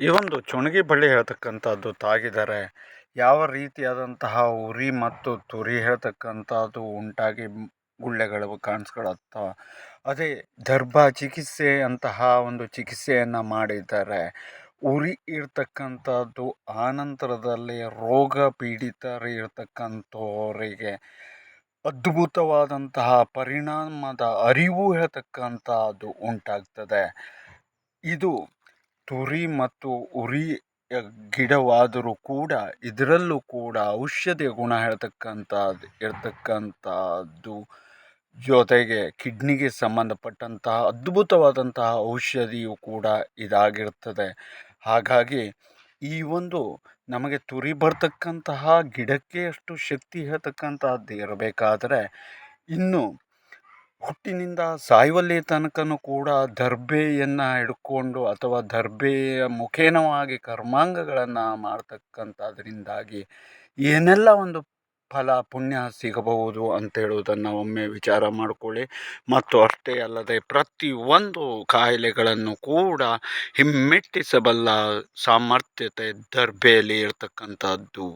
ಈ ಒಂದು ಚುಣಗಿ ಬಳ್ಳಿ ಹೇಳ್ತಕ್ಕಂಥದ್ದು ತಾಗಿದರೆ ಯಾವ ರೀತಿಯಾದಂತಹ ಉರಿ ಮತ್ತು ತುರಿ ಹೇಳ್ತಕ್ಕಂಥದ್ದು ಉಂಟಾಗಿ ಗುಳ್ಳೆಗಳು ಕಾಣಿಸ್ಕೊಳತ್ತ, ಅದೇ ದರ್ಭ ಚಿಕಿತ್ಸೆ ಅಂತಹ ಒಂದು ಚಿಕಿತ್ಸೆಯನ್ನು ಮಾಡಿದರೆ ಉರಿ ಇರ್ತಕ್ಕಂಥದ್ದು ಆನಂತರದಲ್ಲಿ ರೋಗ ಪೀಡಿತರು ಇರ್ತಕ್ಕಂಥವರಿಗೆ ಅದ್ಭುತವಾದಂತಹ ಪರಿಣಾಮದ ಅರಿವು ಹೇಳ್ತಕ್ಕಂಥದ್ದು ಉಂಟಾಗ್ತದೆ. ಇದು ತುರಿ ಮತ್ತು ಉರಿ ಗಿಡವಾದರೂ ಕೂಡ ಇದರಲ್ಲೂ ಕೂಡ ಔಷಧಿಯ ಗುಣ ಹೇಳ್ತಕ್ಕಂಥದ್ದು ಇರತಕ್ಕಂಥದ್ದು ಜೊತೆಗೆ ಕಿಡ್ನಿಗೆ ಸಂಬಂಧಪಟ್ಟಂತಹ ಅದ್ಭುತವಾದಂತಹ ಔಷಧಿಯು ಕೂಡ ಇದಾಗಿರ್ತದೆ. ಹಾಗಾಗಿ ಈ ಒಂದು ನಮಗೆ ತುರಿ ಬರ್ತಕ್ಕಂತಹ ಗಿಡಕ್ಕೆ ಅಷ್ಟು ಶಕ್ತಿ ಹೇಳ್ತಕ್ಕಂಥದ್ದು ಇರಬೇಕಾದರೆ ಇನ್ನು ಹುಟ್ಟಿನಿಂದ ಸಾಯುವಲ್ಲಿ ತನಕನೂ ಕೂಡ ದರ್ಬೆಯನ್ನು ಹಿಡ್ಕೊಂಡು ಅಥವಾ ದರ್ಬೆಯ ಮುಖೇನವಾಗಿ ಕರ್ಮಾಂಗಗಳನ್ನು ಮಾಡ್ತಕ್ಕಂಥದ್ರಿಂದಾಗಿ ಏನೆಲ್ಲ ಒಂದು ಫಲ, ಪುಣ್ಯ ಸಿಗಬಹುದು ಅಂತ ಹೇಳುವುದನ್ನು ಒಮ್ಮೆ ವಿಚಾರ ಮಾಡಿಕೊಳ್ಳಿ. ಮತ್ತು ಅಷ್ಟೇ ಅಲ್ಲದೆ ಪ್ರತಿಯೊಂದು ಕಾಯಿಲೆಗಳನ್ನು ಕೂಡ ಹಿಮ್ಮೆಟ್ಟಿಸಬಲ್ಲ ಸಾಮರ್ಥ್ಯತೆ ದರ್ಬೆಯಲ್ಲಿ ಇರತಕ್ಕಂಥದ್ದು.